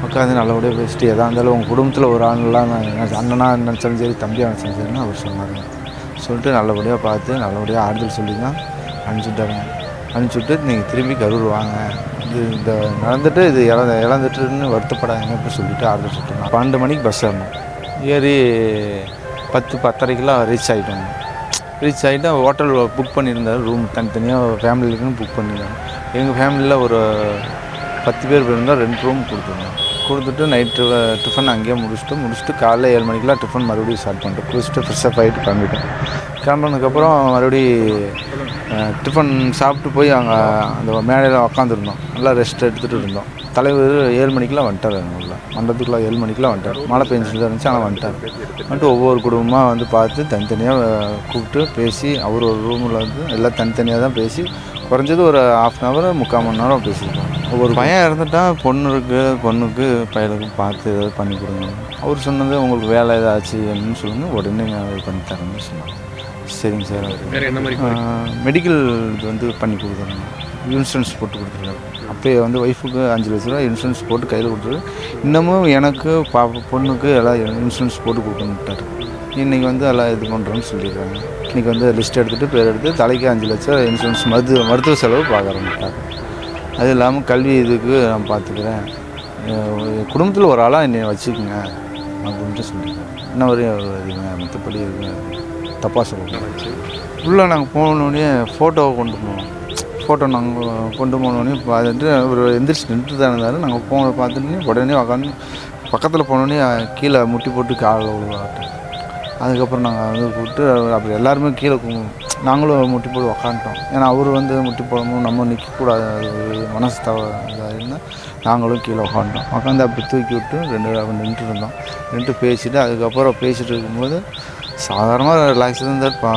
உட்காந்து நல்லபடியாக பேசிட்டு எதாக இருந்தாலும் உங்கள் குடும்பத்தில் ஒரு ஆண்லாம் நான் அண்ணனாக அண்ணனா நினச்சாலும் சரி தம்பியாக நினச்சாலும் சரின்னு அவர் சொன்னாங்க சொல்லிட்டு நல்லபடியாக பார்த்து நல்லபடியாக ஆறுதல் சொல்லி தான் அனுப்பிச்சுட்டாங்க. அனுப்பிச்சுட்டு நீங்கள் திரும்பி கரூர் வாங்க. இது இந்த நடந்துட்டு இது இழந்த இழந்துட்டுன்னு வருத்தப்படாதீங்க அப்படின்னு சொல்லிட்டு ஆர்டர் சொல்லிட்டு பன்னெண்டு மணிக்கு பஸ் ஏறணும். ஏறி பத்து பத்தரைக்கெலாம் ரீச் ஆகிட்டோம் ரீச் ஆகிட்டு ஹோட்டல் புக் பண்ணியிருந்தார் ரூம் தனித்தனியாக ஃபேமிலிக்குன்னு புக் பண்ணியிருந்தாங்க எங்கள் ஃபேமிலியில் ஒரு பத்து பேர் இருந்தால் ரெண்டு ரூம் கொடுத்துருந்தோம். கொடுத்துட்டு நைட்டு டிஃபன் அங்கேயே முடிச்சுட்டு முடிச்சுட்டு காலைல ஏழு மணிக்கெலாம் டிஃபன் மறுபடியும் ஸ்டார்ட் பண்ணிட்டோம். குளிச்சுட்டு ஃப்ரெஷ்ஷப் ஆகிட்டு கிளம்பிட்டோம். கிளம்புனதுக்கப்புறம் மறுபடியும் டிஃபன் சாப்பிட்டு போய் அங்கே அந்த மேடையில் உக்காந்துருந்தோம். நல்லா ரெஸ்ட் எடுத்துகிட்டு இருந்தோம். தலைவர் ஏழு மணிக்கெலாம் வந்துட்டார் எங்கள் ஊரில் மண்டபத்துக்குள்ள ஏழு மணிக்கெலாம் வந்துட்டார். மழை பெஞ்சிட்டு இருந்துச்சு ஆனால் வந்துட்டார். வந்துட்டு ஒவ்வொரு குடும்பமாக வந்து பார்த்து தனித்தனியாக கூப்பிட்டு பேசி அவர் ஒரு ரூமில் வந்து எல்லாம் தனித்தனியாக தான் பேசி குறைஞ்சது ஒரு ஆஃப் அன் ஹவர் முக்கால் மணி நேரம் பேசியிருக்கோம். ஒவ்வொரு பையன் இறந்துட்டா பொண்ணுக்கு பொண்ணுக்கு பையனுக்கு பார்த்து ஏதாவது பண்ணி கொடுங்க. அவர் சொன்னது உங்களுக்கு வேலை ஏதாச்சும் என்னன்னு சொல்லுங்கள் உடனே நான் இது பண்ணி தரேன்னு சொன்னாங்க. சரிங்க சார் வேறு என்ன மாதிரி மெடிக்கல் இது வந்து பண்ணி கொடுக்குறேங்க. இன்சூரன்ஸ் போட்டு கொடுத்துருக்காரு அப்பயே வந்து ஒய்ஃபுக்கு அஞ்சு லட்ச ரூபா இன்சூரன்ஸ் போட்டு கையில் கொடுத்துரு இன்னமும் எனக்கு பாப்பா பொண்ணுக்கு எல்லாம் இன்சூரன்ஸ் போட்டு கொடுக்கணுட்டாரு இன்றைக்கி வந்து எல்லாம் இது பண்ணுறோன்னு சொல்லியிருக்காங்க இன்றைக்கி வந்து லிஸ்ட் எடுத்துகிட்டு பேர் எடுத்து தலைக்கு அஞ்சு லட்சம் இன்சூரன்ஸ் மருத்துவ மருத்துவ செலவு பார்க்குறேன்ட்டாங்க அது இல்லாமல் கல்வி இதுக்கு நான் பார்த்துக்கிறேன். குடும்பத்தில் ஒரு ஆளாக என்னை வச்சுக்கோங்க அப்படின்ட்டு சொல்லியிருக்காங்க இன்ன வரையும் மற்றபடி தப்பாக சொல்லக்கூடாது உள்ளே நாங்கள் போனோடனே ஃபோட்டோவை கொண்டு போனோம். ஃபோட்டோ நாங்கள் கொண்டு போனோடனே பார்த்துட்டு அவர் எந்திரிச்சு நின்று தான் இருந்தார். நாங்கள் போன பார்த்துட்டு உடனே உக்காந்து பக்கத்தில் போனோடனே கீழே முட்டி போட்டு காலில் விழுவாட்டு அதுக்கப்புறம் நாங்கள் வந்து கூப்பிட்டு அப்படி எல்லாருமே கீழே நாங்களும் முட்டி போட்டு உக்காந்துட்டோம். ஏன்னா அவர் வந்து முட்டி போடணும் நம்ம நிற்கக்கூடாது அது மனசு தவ இதாக இருந்தால் நாங்களும் கீழே உக்காந்துட்டோம். உக்காந்து அப்படி தூக்கி விட்டு ரெண்டு அப்படி நின்றுட்டு இருந்தோம். நின்று பேசிவிட்டு அதுக்கப்புறம் பேசிகிட்டு இருக்கும்போது சாதாரணமாக ரிலாக்ஸ் இருந்தார் பா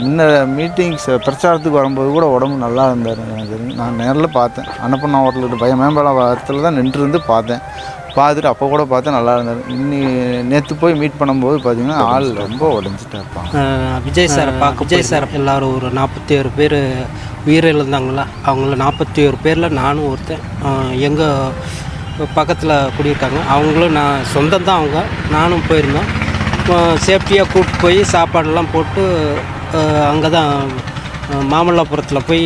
முன்ன மீட்டிங்ஸ் பிரச்சாரத்துக்கு வரும்போது கூட உடம்பு நல்லா இருந்தார் எனக்கு தெரிஞ்சு. நான் நேரில் பார்த்தேன். அன்னப்பண்ணா ஹோட்டலுக்கு பையன் மேம்பாலம் இடத்துல தான் நின்று இருந்து பார்த்தேன். பார்த்துட்டு அப்போ கூட பார்த்தேன் நல்லா இருந்தார். இன்னி நேற்று போய் மீட் பண்ணும்போது பார்த்தீங்கன்னா ஆள் ரொம்ப உடஞ்சிட்டாருப்பா. விஜய் சாரை பார்க்க விஜய் சார். எல்லாரும் ஒரு நாற்பத்தி ஏழு பேர் உயிரிழந்தாங்களா? அவங்கள நாற்பத்தி ஏழு பேரில் நானும் ஒருத்தன். எங்கள் பக்கத்தில் குடியிருக்காங்க. அவங்களும் நான் சொந்தம் தான் அவங்க. நானும் போயிருந்தோம். சேஃப்டியாக கூப்பிட்டு போய் சாப்பாடெல்லாம் போட்டு அங்கே தான் மாமல்லபுரத்தில் போய்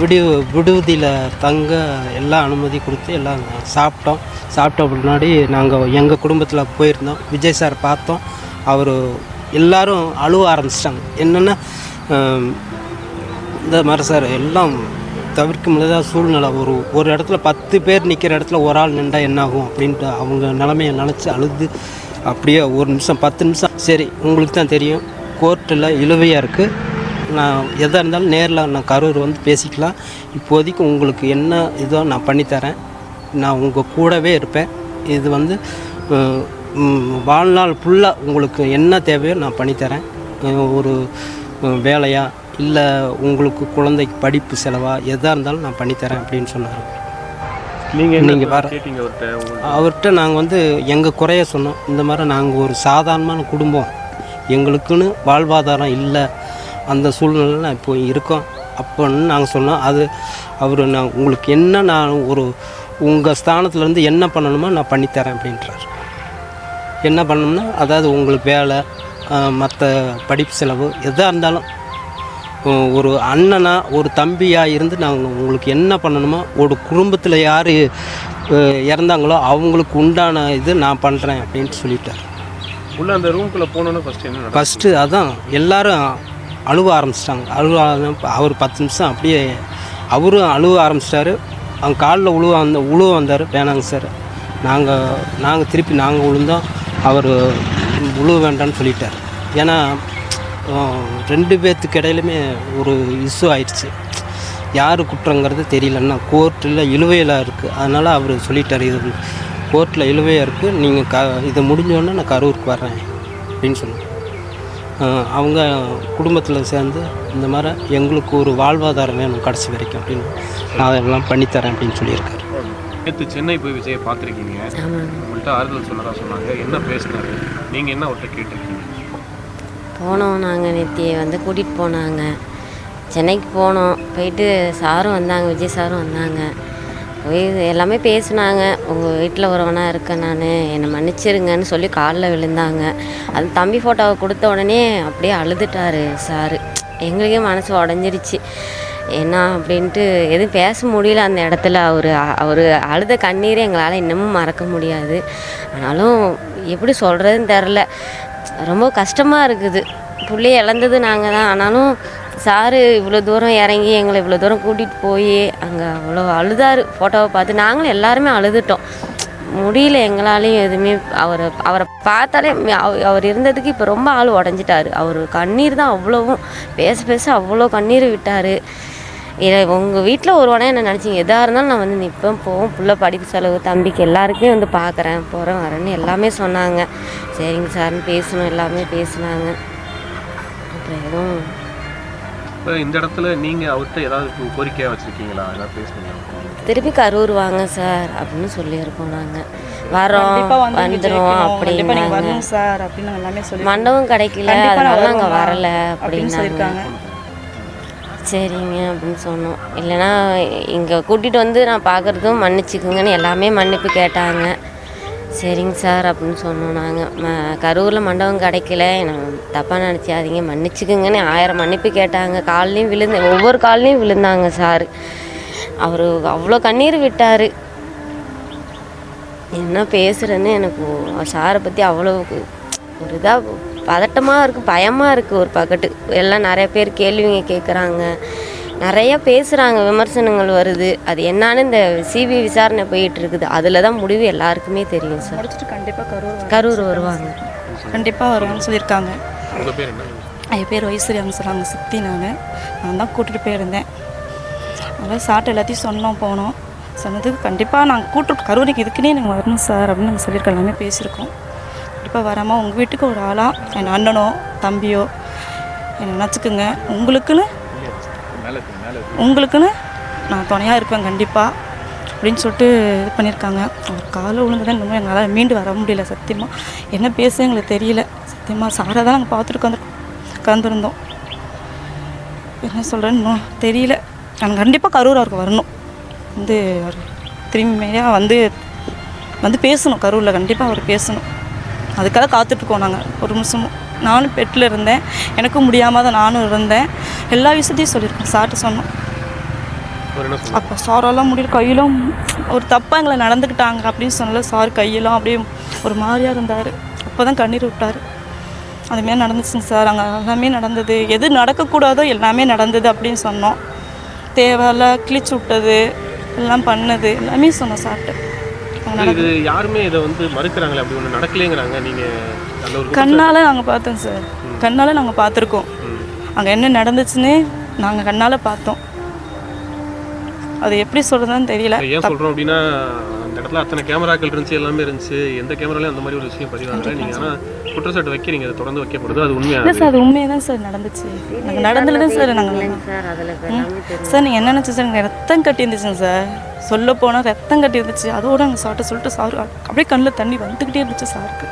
விடு விடுதியில் தங்க எல்லாம் அனுமதி கொடுத்து எல்லாம் சாப்பிட்டோம். சாப்பிட்ட முன்னாடி நாங்கள் எங்கள் குடும்பத்தில் போயிருந்தோம். விஜய் சார் பார்த்தோம். அவர் எல்லாரும் அழுவ ஆரம்பிச்சிட்டாங்க. என்னென்னா இந்த மாதிரி சார் எல்லாம் தவிர்க்க முடியாத சூழ்நிலை ஒரு ஒரு இடத்துல பத்து பேர் நிற்கிற இடத்துல ஒரு ஆள் நின்றா என்னாகும் அப்படின்ட்டு அவங்க நிலமையை நினச்சி அழுது அப்படியே ஒரு நிமிஷம் பத்து நிமிஷம். சரி உங்களுக்கு தான் தெரியும். கோர்ட்டில் இழுவையாக இருக்குது நான் எதாக இருந்தாலும் நேரில் நான் கரூர் வந்து பேசிக்கலாம். இப்போதைக்கு உங்களுக்கு என்ன இதோ நான் பண்ணித்தரேன். நான் உங்கள் கூடவே இருப்பேன். இது வந்து வாழ்நாள் ஃபுல்லாக உங்களுக்கு என்ன தேவையோ நான் பண்ணித்தரேன். ஒரு வேலையாக வேலையா இல்லை உங்களுக்கு குழந்தைக்கு படிப்பு செலவாக எதாக இருந்தாலும் நான் பண்ணித்தரேன் அப்படின்னு சொன்னார். நீங்கள் நீங்கள் வர கேட்டீங்க அவர்கிட்ட அவர்கிட்ட நாங்கள் வந்து எங்கள் குறைய சொன்னோம். இந்த மாதிரி நாங்கள் ஒரு சாதாரணமான குடும்பம். எங்களுக்குன்னு வாழ்வாதாரம் இல்லை. அந்த சூழ்நிலையில் இப்போ இருக்கோம். அப்போன்னு நாங்கள் சொன்னோம். அது அவர் நான் உங்களுக்கு என்ன நான் ஒரு உங்கள் ஸ்தானத்துலேருந்து என்ன பண்ணணுமோ நான் பண்ணித்தரேன் அப்படின்றார். என்ன பண்ணணும்னா அதாவது உங்களுக்கு வேலை மற்ற படிப்பு செலவு எதாக இருந்தாலும் ஒரு அண்ணனா ஒரு தம்பியா இருந்து நாங்கள் உங்களுக்கு என்ன பண்ணணுமோ ஒரு குடும்பத்தில் யார் இறந்தாங்களோ அவங்களுக்கு உண்டான இது நான் பண்ணுறேன் அப்படின்ட்டு சொல்லிட்டார். உள்ள அந்த ரூம்குள்ளே போனோன்னு ஃபர்ஸ்ட் என்ன? ஃபஸ்ட்டு அதான் எல்லாரும் அழுவ ஆரம்பிச்சிட்டாங்க. அழுவ அவர் பத்து நிமிஷம் அப்படியே அவரும் அழுவ ஆரம்பிச்சிட்டாரு. அவங்க காலில் உழுவ வந்த உழுவ வந்தார் வேணாங்க சார். நாங்கள் நாங்கள் திருப்பி நாங்கள் விழுந்தோம் அவர் உழுவ வேண்டாம்னு சொல்லிட்டார். ஏன்னா ரெண்டு பேர்த்துக்கு இடையிலுமே ஒரு இஷ்யூ ஆயிடுச்சு. யார் குற்றங்கிறது தெரியலன்னா கோர்ட்டில் இழுவையில் இருக்குது அதனால் அவர் சொல்லிட்டார் இது கோர்ட்டில் இழுவையாக இருக்குது நீங்கள் க இது முடிஞ்சோடனே நான் கரூருக்கு வர்றேன் அப்படின்னு சொன்னார் அஹ் அவங்க குடும்பத்தில் சேர்ந்து இந்த மாதிரி எங்களுக்கு ஒரு வாழ்வாதாரம் வேணும் கடைசி வரைக்கும் அப்படின்னு நான் அதெல்லாம் பண்ணித்தரேன் அப்படின்னு சொல்லியிருக்காரு. நேத்து சென்னை போய் விஜயை பார்த்துருக்கீங்க. உங்கள்கிட்ட ஆறுதல் சொன்னதா சொன்னாங்க. என்ன பேசினாரு? நீங்கள் என்ன அவர்கிட்ட கேட்டிருக்கீங்க? போனோம் நாங்கள் நேற்று வந்து கூட்டிகிட்டு போனாங்க. சென்னைக்கு போனோம். போயிட்டு சாரும் வந்தாங்க விஜய் சாரும் வந்தாங்க. போய் எல்லாமே பேசினாங்க. உங்கள் வீட்டில் ஒருவனாக இருக்கேன் நான் என்னை மன்னிச்சிருங்கன்னு சொல்லி காலில் விழுந்தாங்க. அது தம்பி ஃபோட்டோவை கொடுத்த உடனே அப்படியே அழுதுட்டாரு சாரு. எங்களுக்கே மனசு உடஞ்சிருச்சு. என்ன அப்படின்ட்டு எதுவும் பேச முடியல அந்த இடத்துல. அவர் அவர் அழுத கண்ணீரை எங்களால் இன்னமும் மறக்க முடியாது. ஆனாலும் எப்படி சொல்கிறதுன்னு தெரில ரொம்ப கஷ்டமாக இருக்குது. பிள்ளைய இழந்தது நாங்கள் தான். ஆனாலும் சாரு இவ்வளோ தூரம் இறங்கி எங்களை இவ்வளோ தூரம் கூட்டிகிட்டு போய் அங்கே அவ்வளோ அழுதாரு. ஃபோட்டோவை பார்த்து நாங்களும் எல்லாருமே அழுதுட்டோம். முடியல எங்களாலையும் எதுவுமே. அவரை அவரை பார்த்தாலே அவர் இருந்ததுக்கு இப்போ ரொம்ப ஆள் உடஞ்சிட்டாரு. அவர் கண்ணீர் தான் அவ்வளோவும். பேச பேச அவ்வளோ கண்ணீர் விட்டார். இதை உங்கள் வீட்டில் ஒருவனே என்ன நினச்சிங்க? எதாக இருந்தாலும் நான் வந்து நிற்பேன் போவோம் புள்ள படிப்பு செலவு தம்பிக்கு எல்லாருக்குமே வந்து பார்க்குறேன் போகிறேன் வரேன்னு எல்லாமே சொன்னாங்க. சரிங்க சார்னு பேசணும் எல்லாமே பேசுனாங்க. அப்புறம் எதுவும்? இப்போ இந்த இடத்துல நீங்கள் அவர்கிட்ட ஏதாவது கோரிக்கையாக வச்சுருக்கீங்களா? ஏதாவது பேசுனீங்களா? திருப்பி கரூர் வாங்க சார் அப்படின்னு சொல்லியிருக்கோம் நாங்கள் வரோம் வந்துடும் அப்படின்னாங்க. சார் அப்படின்னு எல்லாமே சொல்லி மண்டபம் கிடைக்கல அதனால நாங்கள் வரல அப்படின்னு அப்படின்னாங்க. சரிங்க அப்படின்னு சொன்னோம். இல்லைன்னா இங்கே கூட்டிகிட்டு வந்து நான் பார்க்குறதும் மன்னிச்சுக்குங்கன்னு எல்லாமே மன்னிப்பு கேட்டாங்க. சரிங்க சார் அப்படின்னு சொன்னோம் நாங்கள் ம கரூரில் மண்டபம் கிடைக்கல. நான் தப்பாக நினச்சாதீங்க மன்னிச்சுக்குங்கன்னு ஆயிரம் மன்னிப்பு கேட்டாங்க. கால்லையும் விழுந்து ஒவ்வொரு கால்லையும் விழுந்தாங்க சார். அவர் அவ்வளோ கண்ணீர் விட்டார். என்ன பேசுகிறேன்னு எனக்கு சாரை பற்றி அவ்வளோ ஒரு இதாக பதட்டமாக இருக்குது பயமாக இருக்குது ஒரு பக்கத்து. எல்லாம் நிறைய பேர் கேள்விங்க கேட்குறாங்க நிறைய பேசுகிறாங்க விமர்சனங்கள் வருது. அது என்னன்னு இந்த சிபி விசாரணை போயிட்டு இருக்குது அதில் தான் முடிவு எல்லாருக்குமே தெரியும் சார். கண்டிப்பாக கரூர். கரூர் வருவாங்க. கண்டிப்பாக வருவாங்கன்னு சொல்லியிருக்காங்க. உங்கள் பேர் என்ன? என் பேர் வைஸ்வரியாங்க சார் அவங்க சுற்றி நான் நான் தான் கூட்டிகிட்டு போயிருந்தேன். அதனால் சாப்பிட்டு எல்லாத்தையும் சொன்னோம் போனோம். சொன்னதுக்கு கண்டிப்பாக நாங்கள் கூட்டு கருவறைக்கு இதுக்குன்னே நீங்கள் வரணும் சார் அப்படின்னு நாங்கள் சொல்லியிருக்கோம். எல்லாமே பேசியிருக்கோம். கண்டிப்பாக வராமல் உங்கள் வீட்டுக்கு ஒரு ஆளாக என் அண்ணனோ தம்பியோ என்னை நினச்சிக்குங்க. உங்களுக்குன்னு உங்களுக்குன்னு? நான் துணையாக இருப்பேன் கண்டிப்பாக அப்படின்னு சொல்லிட்டு இது பண்ணியிருக்காங்க. அவர் காலை விழுந்ததான் இன்னும் எங்களால் மீண்டு வர முடியல சத்தியமாக என்ன பேச எங்களுக்கு தெரியல. சத்தியமாக சாரை தான் நாங்கள் பார்த்துட்டு உட்காந்து உட்காந்துருந்தோம். என்ன சொல்கிறேன்னு இன்னும் தெரியல. நாங்கள் கண்டிப்பாக கரூர் அவருக்கு வரணும். வந்து அவர் திரும்பியாக வந்து வந்து பேசணும். கரூரில் கண்டிப்பாக அவர் பேசணும். அதுக்காக காத்துட்ருக்கோம் நாங்கள் ஒரு நிமிஷமும். நானும் பெட்டில் இருந்தேன். எனக்கும் முடியாமல் தான் நானும் இருந்தேன். எல்லா விஷயத்தையும் சொல்லியிருக்கோம் சார்ட்டு சொன்னோம். அப்போ சாரெல்லாம் முடியல. கையிலும் ஒரு தப்பாக எங்களை நடந்துக்கிட்டாங்க அப்படின்னு சொன்னல. சார் கையெல்லாம் அப்படியே ஒரு மாதிரியாக இருந்தார். அப்போ தான் கண்ணீர் விட்டார். அதுமாரி நடந்துச்சுங்க சார். அங்கே எல்லாமே நடந்தது. எது நடக்கக்கூடாதோ எல்லாமே நடந்தது அப்படின்னு சொன்னோம். தேவையில்ல கிழிச்சு விட்டது. எல்லாம் பண்ணது. எல்லாமே சொன்னோம் சார்ட்டு. யாருமே இதை வந்து மறுக்கிறாங்களே? அப்படி ஒன்று நடக்கலைங்கிறாங்க. நீங்கள் கண்ணால் நாங்கள் பார்த்தோம் சார் கண்ணால் நாங்கள் பார்த்துருக்கோம். அங்கே என்ன நடந்துச்சுன்னு நாங்கள் கண்ணால் பார்த்தோம். அது எப்படி சொல்கிறதுன்னு தெரியல. ஏன் சொல்கிறோம் அப்படின்னா அந்த இடத்துல அத்தனை கேமராக்கள் இருந்துச்சு எல்லாமே இருந்துச்சு. எந்த கேமராலையும் அந்த மாதிரி ஒரு விஷயம் பதிவாகல. நீங்கள் ஆனால் குற்றச்சாட்டு வைக்கிறீங்க. அதை தொடர்ந்து வைக்கப்படுது. அது இல்லை உண்மையாக சார் அது உண்மையாக தான் சார் நடந்துச்சு நாங்கள் நடந்தது தான் சார் நாங்கள் சார் சார் நீங்கள் என்ன நினச்சி சார் எனக்கு ரத்தம் கட்டி இருந்துச்சுங்க சார் சொல்ல போனால் ரத்தம் கட்டி இருந்துச்சு அதோட நாங்கள் சாப்பிட்டு சொல்லிட்டு சார் அப்படியே கண்ணில் தண்ணி வந்துக்கிட்டே இருந்துச்சு சாருக்கு.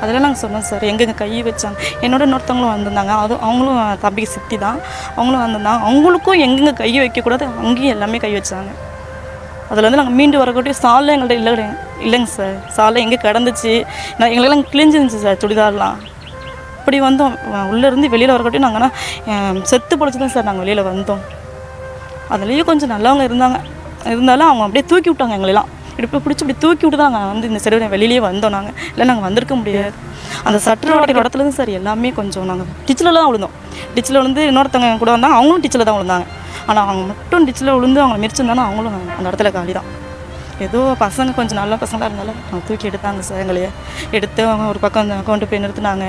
அதெல்லாம் நாங்கள் சொன்னோம் சார் எங்கெங்க கை வச்சாங்க? என்னோட இன்னொருத்தவங்களும் வந்திருந்தாங்க. அதுவும் அவங்களும் தம்பிக்கு சித்தி தான். அவங்களும் வந்திருந்தாங்க. அவங்களுக்கும் எங்கெங்க கை வைக்கக்கூடாது அங்கேயும் எல்லாமே கை வச்சாங்க. அதில் வந்து நாங்கள் மீண்டு வரக்கூடிய சாலை எங்கள்கிட்ட இல்லை கிடையாது இல்லைங்க சார். சாலை எங்கே கிடந்துச்சு? நான் எங்களுக்கெல்லாம் கிழிஞ்சிருந்துச்சு சார் சுடிதார்லாம். அப்படி வந்தோம். உள்ளேருந்து வெளியில் வரக்கூடிய நாங்கள் செத்து பொழைச்சி தான் சார் நாங்கள் வெளியில் வந்தோம். அதுலேயும் கொஞ்சம் நல்லவங்க இருந்தாங்க. இருந்தாலும் அவங்க அப்படியே தூக்கி விட்டாங்க எங்களெல்லாம் இடுப்பை பிடிச்சி இப்படி தூக்கி விட்டு தான் நாங்கள் வந்து இந்த செலவு வெளியே வந்தோம் நாங்கள் இல்லை நாங்கள் வந்திருக்க முடியாது. அந்த சட்டரோட இடத்துல தான் சார் எல்லாமே கொஞ்சம் நாங்கள் டிச்சில் தான் விழுந்தோம். டிச்சில் விழுந்து இன்னொருத்தவங்க கூட வந்தாங்க அவங்களும் டிச்சில் தான் விழுந்தாங்க. ஆனால் அவங்க மட்டும் டிச்சில் விழுந்து அவங்க மிரிச்சிருந்தாலும் அவங்களும் அந்த இடத்துல காலி தான் ஏதோ பசங்க கொஞ்சம் நல்ல பசங்களாக இருந்தாலும் அவங்க தூக்கி எடுத்தாங்க சார் எங்களையே. எடுத்து அவங்க ஒரு பக்கம் கொண்டு போய் நிறுத்தினாங்க.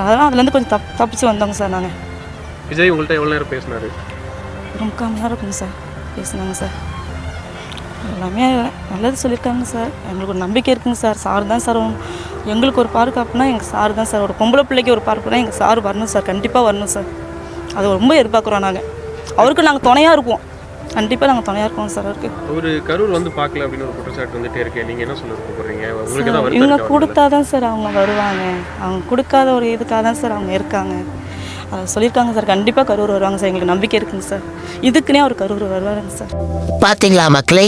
அதெல்லாம் அதுலேருந்து கொஞ்சம் தப் தப்பிச்சு வந்தோங்க சார் நாங்கள் விஜய் உங்கள்கிட்ட எவ்வளோ நேரம் பேசினாரு? ஒரு முக்கால் மணி நேரம் இருக்குங்க சார் பேசுனாங்க சார். எல்லாமே நல்லது சொல்லியிருக்காங்க சார். எங்களுக்கு ஒரு நம்பிக்கை இருக்குங்க சார். சார் தான் சார் எங்களுக்கு ஒரு பாதுகாப்புனா எங்கள் சார் தான் சார். ஒரு பொம்பளை பிள்ளைக்கு ஒரு பார்க்குனா எங்கள் சார் வரணும் சார். கண்டிப்பாக வரணும் சார். அது ரொம்ப எதிர்பார்க்குறோம் நாங்கள் அவருக்கு நாங்கள் துணையாக இருப்போம். கண்டிப்பாக நாங்கள் துணையாக இருக்கோம் சார் அவருக்கு. ஒரு கரூர் வந்து பார்க்கல அப்படின்னு ஒரு குற்றச்சாட்டு வந்துட்டே இருக்கேன் நீங்கள் என்ன சொல்ல போகிறீங்க இவங்க கொடுத்தா தான் சார் அவங்க வருவாங்க. அவங்க கொடுக்காத ஒரு இதுக்காக தான் சார் அவங்க இருக்காங்க. சொல்லியிருக்காங்க சார். கண்டிப்பாக கரூர் வருவாங்க சார். எங்களுக்கு நம்பிக்கை இருக்குங்க சார். இதுக்குன்னே அவர் கரூர் வருவாருங்க சார். பார்த்தீங்களா மக்களே?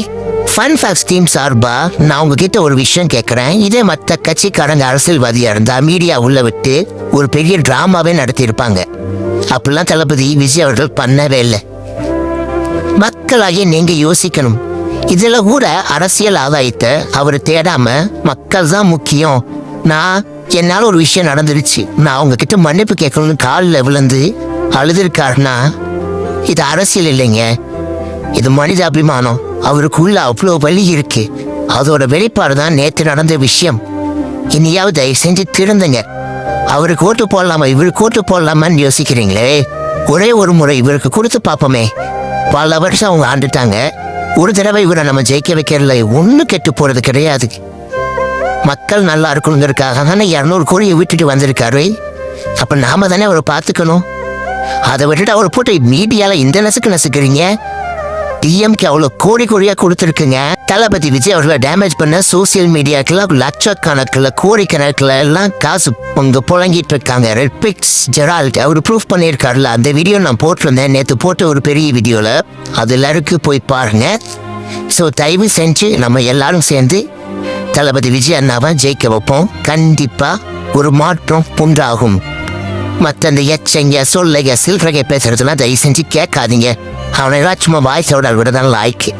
ஃபன் ஃபேக்ஸ் டீம் சார்பாக நான் உங்ககிட்ட ஒரு விஷயம் கேட்குறேன் இதே மற்ற கட்சிக்காரங்க அரசியல்வாதியாக இருந்தால் மீடியா உள்ள விட்டு ஒரு பெரிய ட்ராமாவே நடத்தியிருப்பாங்க. அப்படிலாம் தளபதி விஜய் அவர்கள் பண்ணவே இல்லை. மக்களாகிய நீங்கள் யோசிக்கணும். இதில் கூட அரசியல் ஆதாயத்தை அவர் தேடாமல் மக்கள் தான் முக்கியம். நான் என்னால ஒரு விஷயம் நடந்துருச்சு. நான் உங்ககிட்ட மன்னிப்பு கேட்கணும்னு காலில் விழுந்து அழுதுருக்காருன்னா இது அரசியல் இல்லைங்க. இது மனித அபிமானம் அவருக்குள்ள அவ்வளோ வலி இருக்கு. அதோட வெளிப்பாடு தான் நேற்று நடந்த விஷயம். இனியாவது தயவு செஞ்சு திருந்துங்க. அவருக்கு ஓட்டு போடலாமா இவருக்கு ஓட்டு போடலாமான்னு யோசிக்கிறீங்களே? ஒரே ஒரு முறை இவருக்கு கொடுத்து பார்ப்போமே. பல வருஷம் அவங்க ஆண்டுட்டாங்க. ஒரு தடவை இவரை நம்ம ஜெயிக்க வைக்கிறதுல ஒன்றும் கெட்டு போகிறது கிடையாது. மக்கள் நல்லா இருக்கணுங்கிறதுக்காக தானே இரநூறு கோடியை விட்டுட்டு வந்திருக்காரு. அப்போ நாம தானே அவரை பார்த்துக்கணும். அதை விட்டுட்டு அவரை போட்டு மீடியாவில் இந்த நசுக்கு நசுக்கிறீங்க. டிஎம்கே அவ்வளோ கோடி கோடியாக கொடுத்துருக்குங்க. தளபதி விஜய் அவர்களை டேமேஜ் பண்ண சோசியல் மீடியாக்கெல்லாம் லட்சக்கணக்கில் கோடிக்கணக்கில் எல்லாம் காசு உங்க புழங்கிட்டு இருக்காங்க. ரெட்பிக்ஸ் ஜெரால்ட் அவர் ப்ரூஃப் பண்ணியிருக்காருல அந்த வீடியோ நான் போட்டிருந்தேன். நேற்று போட்ட ஒரு பெரிய வீடியோவில் அது எல்லாருக்கும் போய் பாருங்க. ஸோ தயவு செஞ்சு நம்ம எல்லாரும் சேர்ந்து தளபதி விஜய் அண்ணாவை ஜெயிக்க வைப்போம் கண்டிப்பா ஒரு மாற்றம் உண்டாகும். மற்ற அந்த எச்சங்க சொல்லுங்க சில்றகை பேசுறதுலாம் தயவு செஞ்சு கேட்காதீங்க. அவனை சும்மா வாய்ஸோட விட தான் லாய்க்கு